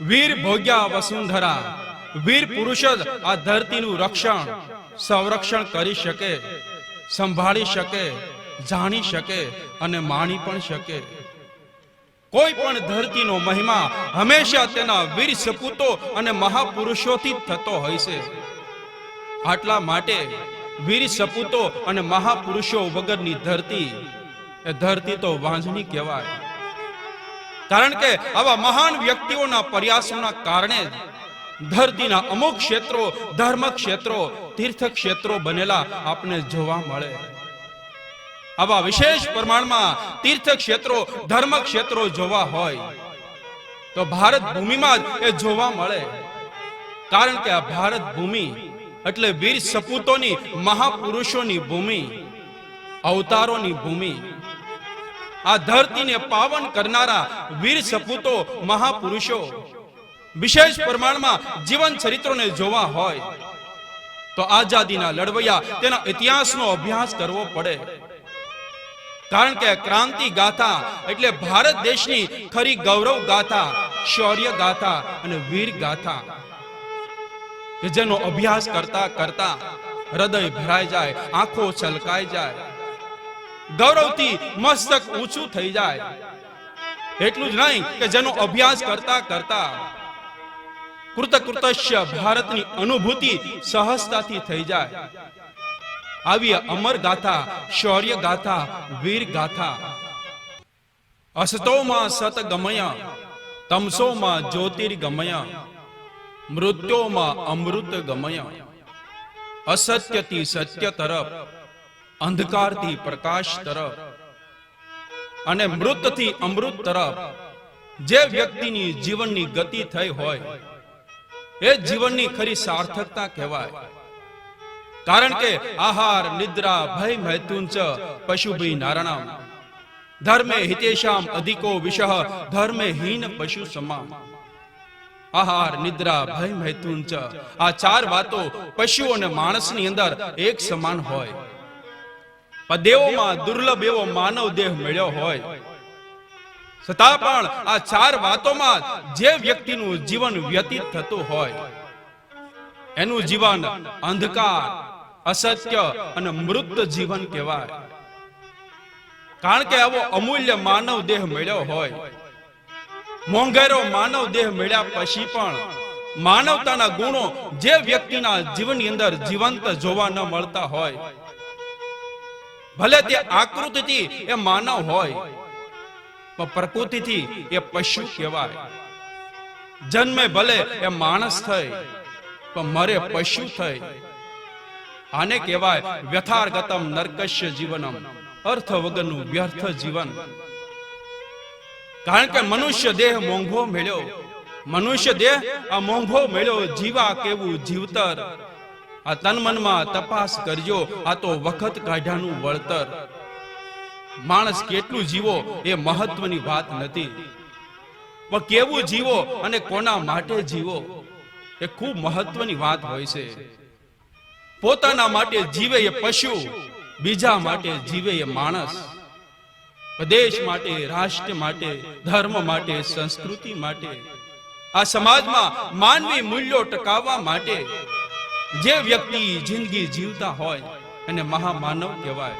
વીર ભોગ્યા વસુંધરા, વીર પુરુષ જ આ ધરતીનું રક્ષણ, સંરક્ષણ કરી શકે, સંભાળી શકે, જાણી શકે અને માણી પણ શકે. કોઈ પણ ધરતીનો મહિમા હંમેશા તેના વીર સપૂતો અને મહાપુરુષોથી જ થતો હોય છે. આટલા માટે વીર સપૂતો અને મહાપુરુષો વગરની ધરતી, એ ધરતી તો વાંજણી કહેવાય. કારણ કે આવા મહાન વ્યક્તિઓના પ્રયાસોના કારણે ધરતીના અમુક ક્ષેત્રો ધર્મ ક્ષેત્રો તીર્થ ક્ષેત્રો બનેલા આપને જોવા મળે. આવા વિશેષ પ્રમાણમાં તીર્થ ક્ષેત્રો ધર્મ ક્ષેત્રો જોવા હોય, તો ભારત ભૂમિમાં જ એ જોવા મળે. કારણ કે આ ભારત ભૂમિ એટલે વીર સપૂતોની, મહાપુરુષોની ભૂમિ, અવતારોની ભૂમિ આ ધરતીને પાવન કરનારા વીર સપૂતો, મહાપુરુષો. વિશેષ પ્રમાણમાં જીવન ચરિત્રોને જોવા હોય, તો આઝાદીના લડવૈયા તેના ઇતિહાસનો અભ્યાસ કરવો પડે. કારણ કે ક્રાંતિ ગાથા એટલે ભારત દેશની ખરી ગૌરવ ગાથા, શૌર્ય ગાથા અને વીર ગાથા. જેનો અભ્યાસ કરતા કરતા હૃદય ભરાઈ જાય, આંખો છલકાઈ જાય. ગૌરવથી મસ્તક ઊંચું થઈ જાય. એટલું જ નહીં કે જેનો અભ્યાસ કરતા કરતા કૃતકૃતસ્ય ભારતની અનુભૂતિ સહજતાથી થઈ જાય. આવી અમર ગાથા, શૌર્ય ગાથા, વીર ગાથા. અસતોમાં સત ગમય તમસોમાં જ્યોતિર્ગમય, મૃત્યોમાં અમૃત ગમય અસત્યથી સત્ય તરફ અંધકારથી પ્રકાશ તરફ અને મૃતથી અમૃત તરફ જે વ્યક્તિની જીવનની ગતિ થઈ હોય, એ જીવનની ખરી સાર્થકતા કહેવાય. કારણ કે આહાર, નિદ્રા, ભય મૈથુંચ પશુભી નારણમ ધર્મે હિતેશામ અધિકો વિષહ, ધર્મે હીન પશુ સમામ. આહાર, નિદ્રા, ભય મૈથુંચ આ ચાર વાતો પશુ અને માણસની અંદર એક સમાન હોય. પણ દુર્લભ એવો માનવ દેહ મળ્યો હોય. છતાં પણ આ ચાર વાતોમાં જે વ્યક્તિનું જીવન વ્યતીત થતું હોય, એનું જીવન અંધકાર, અસત્ય અને મૃત જીવન કહેવાય. કારણ કે આવો અમૂલ્ય માનવ દેહ મળ્યો હોય. મોંઘેરો માનવ દેહ મળ્યા પછી પણ માનવતાના ગુણો જે વ્યક્તિના જીવનની અંદર જીવંત જોવા ન મળતા હોય ભલે તે આકૃતિથી એ માનવ હોય, પણ પ્રકૃતિથી એ પશુ કહેવાય. જન્મે ભલે એ માણસ થઈ, પણ મરે પશુ થઈ. આને કહેવાય વ્યથાર્ગતમ નરકશ્ય જીવનમ, અર્થ વગરનું વ્યર્થ જીવન. કારણ કે મનુષ્ય દેહ મોંઘો મેળ્યો. મનુષ્ય દેહ આ મોંઘો મેળ્યો, જીવા કેવું જીવતર. આ તન મનમાં તપાસ કરજો. આ તો વખત કાઢ્યાનું વળતર. માણસ કેટલું જીવો એ મહત્વની વાત નથી. પણ કેવું જીવો અને કોના માટે જીવો એ ખૂબ મહત્વની વાત હોય છે. પોતાના માટે જીવે એ પશુ, બીજા માટે જીવે એ માણસ. દેશ માટે, રાષ્ટ્ર માટે, ધર્મ માટે, સંસ્કૃતિ માટે. આ સમાજમાં માનવી મૂલ્યો ટકાવવા માટે જે વ્યક્તિ જિંદગી જીવતા હોય એને મહામાનવ કહેવાય.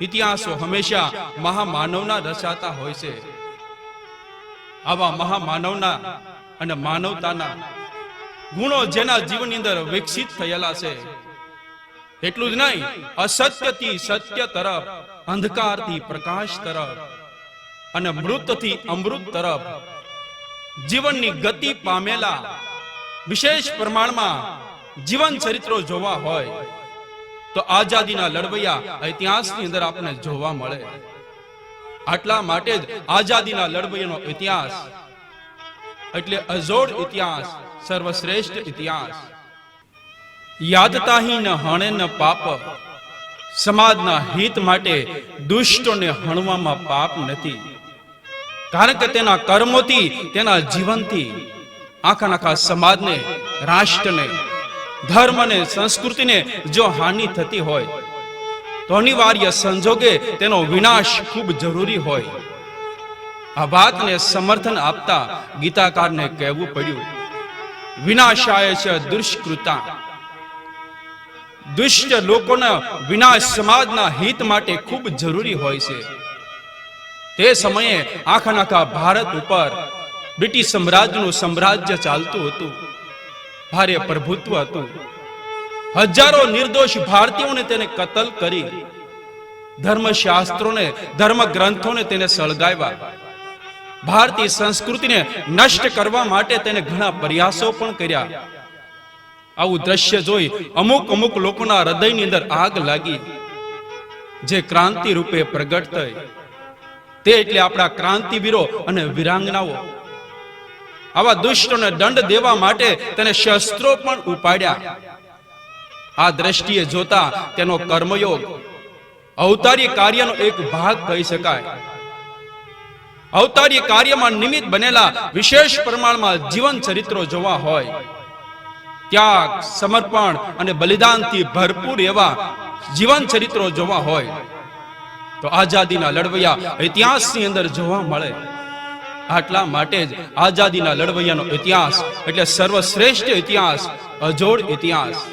ઇતિહાસો હંમેશા મહામાનવના રચાતા હોય છે. આવા મહામાનવના અને માનવતાના ગુણો જેના જીવનની અંદર વિકસિત થયેલા છે. એટલું જ નહીં, અસત્યથી સત્ય તરફ, અંધકારથી પ્રકાશ તરફ અને મૃતથી અમૃત તરફ જીવનની ગતિ પામેલા વિશેષ પ્રમાણમાં જીવન ચરિત્રો જોવા હોય, તો આઝાદીના લડવૈયા ઇતિહાસની અંદર આપણે જોવા મળે. આટલા માટે જ આઝાદીના લડવૈયાનો ઇતિહાસ, એટલે અજોડ ઇતિહાસ, સર્વશ્રેષ્ઠ ઇતિહાસ. યાદતાહી ન હણે ન પાપ, સમાજના હિત માટે દુષ્ટોને હણવામાં પાપ નથી. કારણ કે તેના કર્મોથી, તેના જીવનથી આખા આખા સમાજને, રાષ્ટ્રને ધર્મને, સંસ્કૃતિને જો હાનિ થતી હોય, તો અનિવાર્ય સંજોગે તેનો વિનાશ ખૂબ જરૂરી હોય. આ વાતને સમર્થન આપતા ગીતાકારને કહેવું પડ્યું, વિનાશાય છે દુષ્કૃતા. દુષ્ટ લોકોના વિનાશ સમાજના હિત માટે ખૂબ જરૂરી હોય છે. તે સમયે આખા નાખા ભારત ઉપર બ્રિટિશ સામ્રાજ્યનું સામ્રાજ્ય ચાલતું હતું. ભારે પ્રભુત્વ હતું. હજારો નિર્દોષ ભારતીયોને તેને કતલ કરી. ધર્મશાસ્ત્રોને ધર્મ ગ્રંથોને તેને સળગાવ્યા. ભારતીય સંસ્કૃતિને નષ્ટ કરવા માટે તેને ઘણા પ્રયાસો પણ કર્યા. આવું દ્રશ્ય જોઈ અમુક અમુક લોકોના હૃદયની અંદર આગ લાગી. જે ક્રાંતિ રૂપે પ્રગટ થઈ. તે એટલે આપણા ક્રાંતિવીરો અને વિરાંગનાઓ. આવા દુષ્ટોને દંડ દેવા માટે તેને શસ્ત્રો પણ ઉપાડ્યા. આ દ્રષ્ટિએ જોતા તેનો કર્મયોગ અવતારી કાર્યનો એક ભાગ કહી શકાય. અવતારી કાર્યમાં નિમિત્ત બનેલા વિશેષ પ્રમાણમાં જીવન ચરિત્રો જોવા હોય. ત્યાગ, સમર્પણ અને બલિદાનથી ભરપૂર એવા જીવન ચરિત્રો જોવા હોય. તો આઝાદીના લડવૈયા ઇતિહાસની અંદર જોવા મળે. આટલા માટે જ આઝાદીના લડવૈયાનો ઇતિહાસ એટલે સર્વશ્રેષ્ઠ ઇતિહાસ, અજોડ ઇતિહાસ.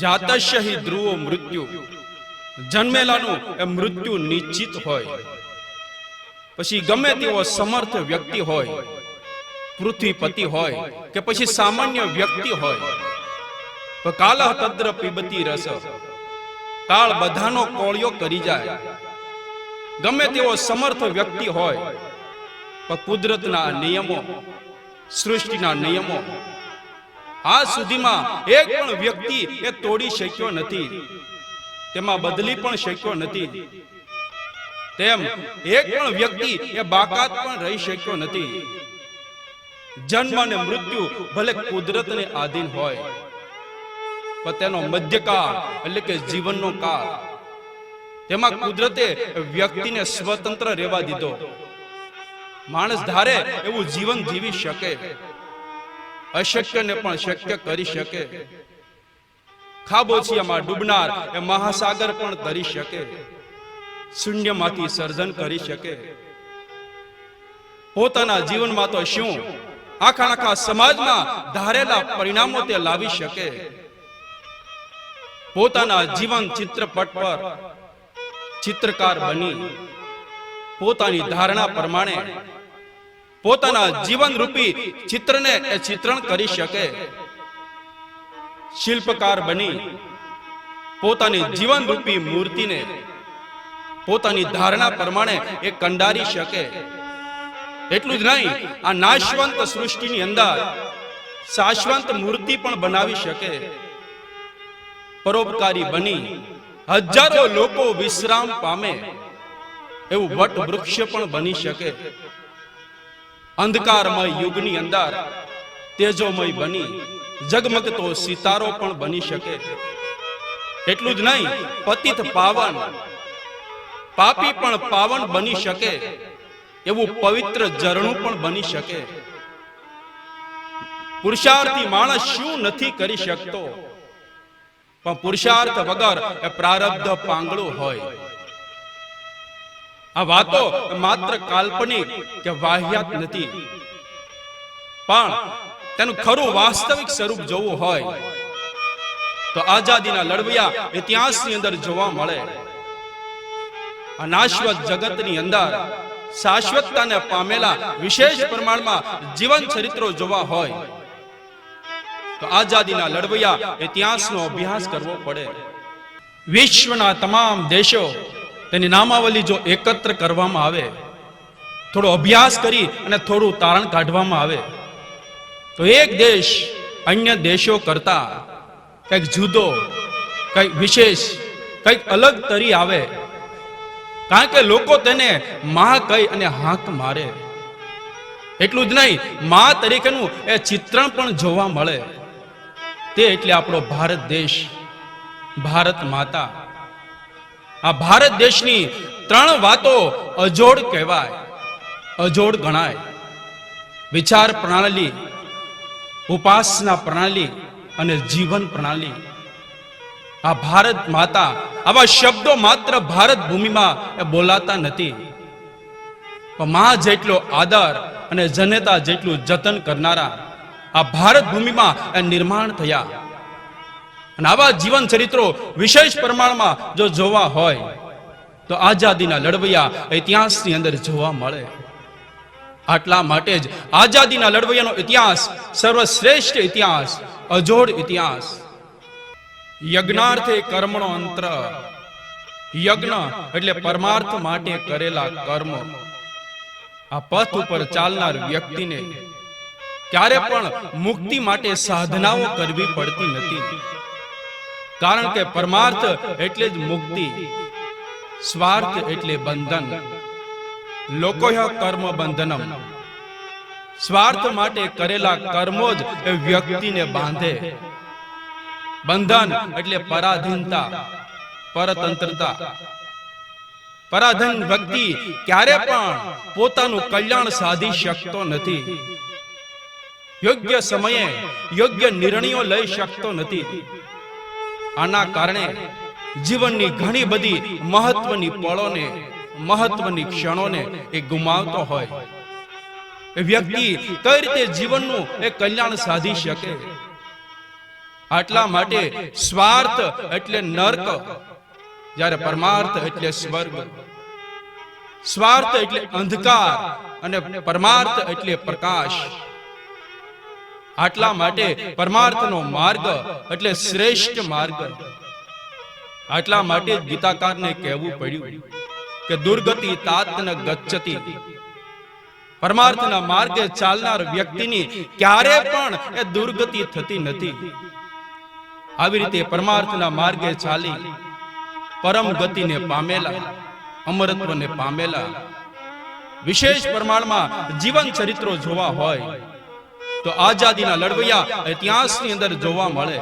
જાતસ્ય હિ ધ્રુવો મૃત્યુ. જન્મેલાનું એ મૃત્યુ નિશ્ચિત હોય. પછી ગમે તેવો સમર્થ વ્યક્તિ હોય, પૃથ્વીપતિ હોય કે પછી સામાન્ય વ્યક્તિ હોય. કાલહ તદ્ર પીબતી રસ. કાળ બધાનો કોળિયો કરી જાય. ગમે તેવો સમર્થ વ્યક્તિ હોય, પણ કુદરતના નિયમો, સૃષ્ટિના નિયમો, આ સુધીમાં એક પણ વ્યક્તિ એ તોડી શક્યો નથી, તેમાં બદલી પણ શક્યો નથી. તેમ એક પણ વ્યક્તિ એ બાકાત પણ રહી શક્યો નથી. જન્મ અને મૃત્યુ ભલે કુદરતને આધીન હોય, પણ તેનો મધ્યકાળ એટલે કે જીવનનો કાળ તેમાં કુદરતે વ્યક્તિને સ્વતંત્ર રહેવા દીધો. માણસ ધારે એવું જીવન જીવી શકે. અશક્યને પણ શક્ય કરી શકે. ખાબોચિયામાં ડૂબનાર એ મહાસાગર પણ તરી શકે. શૂન્યમાંથી સર્જન કરી શકે. પોતાના જીવનમાં તો શું? આખા આખા સમાજમાં ધારેલા પરિણામો તે લાવી શકે. પોતાના જીવન ચિત્રપટ પર ચિત્રકાર બની. પોતાની ધારણા પ્રમાણે પોતાના જીવન રૂપી ચિત્રને એ ચિત્રણ કરી શકે. શિલ્પકાર બની. પોતાની જીવન રૂપી મૂર્તિને પોતાની ધારણા પ્રમાણે એ કંડારી શકે. એટલું જ નહીં, આ નાશવંત સૃષ્ટિની અંદર શાશ્વત મૂર્તિ પણ બનાવી શકે. પરોપકારી બની. હજારો લોકો વિશ્રામ પામે. એવું વટ વૃક્ષ પણ બની શકે. અંધકારમય યુગની અંદર તેજોમય બની, જગમગતો સિતારો પણ બની શકે. એટલું જ નહીં, પતિત પાવન. પાપી પણ પાવન બની શકે. એવું પવિત્ર ઝરણું પણ બની શકે. પુરુષાર્થી માણસ શું નથી કરી શકતો? પણ પુરુષાર્થ વગર એ પ્રારબ્ધ પાંગળું હોય. આ વાતો માત્ર કાલ્પનિક કે વાહ્યાત નથી. પણ તેનું ખરું વાસ્તવિક સ્વરૂપ જોવું હોય, તો આઝાદીના લડવૈયા ઇતિહાસની અંદર જોવા મળે. આ નાશવત જગતની અંદર શાશ્વતતાને પામેલા વિશેષ પ્રમાણમાં જીવન ચરિત્રો જોવા હોય. તો આઝાદીના લડવૈયા ઇતિહાસનો અભ્યાસ કરવો પડે. વિશ્વના તમામ દેશો તેની નામાવલી જો એકત્ર કરવામાં આવે, થોડો અભ્યાસ કરી અને થોડું તારણ કાઢવામાં આવે, તો એક દેશ અન્ય દેશો કરતા કંઈક જુદો, કંઈક વિશેષ, કંઈક અલગ તરી આવે. કારણ કે લોકો તેને મા કહી અને હાંક મારે. એટલું જ નહીં, મા તરીકેનું એ ચિત્રણ પણ જોવા મળે. તે એટલે આપણો ભારત દેશ, ભારત માતા. આ ભારત દેશની ત્રણ વાતો અજોડ કહેવાય, અજોડ ગણાય. વિચાર પ્રણાલી, ઉપાસના પ્રણાલી અને જીવન પ્રણાલી. આ ભારત માતા, આવા શબ્દો માત્ર ભારત ભૂમિમાં એ બોલાતા નથી. પણ માં જેટલો આદર અને જનેતા જેટલું જતન કરનારા આ ભારત ભૂમિમાં નિર્માણ થયા. અને આવા જીવન ચરિત્રો વિશેષ પ્રમાણમાં જો જોવા હોય, તો આઝાદીના લડવૈયા ઇતિહાસની અંદર જોવા મળે. આટલા માટે જ આઝાદીના લડવૈયાનો ઇતિહાસ સર્વશ્રેષ્ઠ ઇતિહાસ, અજોડ ઇતિહાસ. યજ્ઞાર્થે કર્મનો અંતર. યજ્ઞ એટલે પરમાર્થ માટે કરેલા કર્મ. આ પથ ઉપર ચાલનાર વ્યક્તિને ક્યારે પણ મુક્તિ માટે સાધનાઓ કરવી પડતી નથી. કારણ કે પરમાર્થ એટલે જ મુક્તિ. સ્વાર્થ એટલે બંધન. લોકો કર્મ બંધનમ. સ્વાર્થ માટે કરેલા કર્મો જ એ વ્યક્તિને બાંધે. બંધન એટલે પરાધીનતા. પરતંત્રતા. પરાધીન વ્યક્તિ ક્યારે પણ પોતાનું કલ્યાણ સાધી શકતો નથી. યોગ્ય સમયે યોગ્ય નિર્ણયો લઈ શકતો નથી. આના કારણે જીવનની ઘણી બધી મહત્વની પળોને, મહત્વની ક્ષણોને એ ગુમાવતો હોય. એ વ્યક્તિ કઈ રીતે જીવનનું એ કલ્યાણ સાધી શકે? આટલા માટે સ્વાર્થ એટલે નર્ક, જ્યારે પરમાર્થ એટલે સ્વર્ગ. સ્વાર્થ એટલે અંધકાર અને પરમાર્થ એટલે પ્રકાશ. આટલા માટે પરમાર્થનો માર્ગ એટલે શ્રેષ્ઠ માર્ગ. આટલા માટે ગીતાકારને કહેવું પડ્યું કે દુર્ગતિ તાતન ગચ્છતિ. પરમાર્થના માર્ગે ચાલનાર વ્યક્તિની ક્યારે પણ એ દુર્ગતિ થતી નથી. આવી રીતે પરમાર્થના માર્ગે ચાલી પરમ ગતિને પામેલા અમરત્વને પામેલા. વિશેષ પ્રમાણમાં જીવન ચરિત્રો જોવા હોય તો આઝાદીના લડવૈયા ઇતિહાસની અંદર જોવા મળે.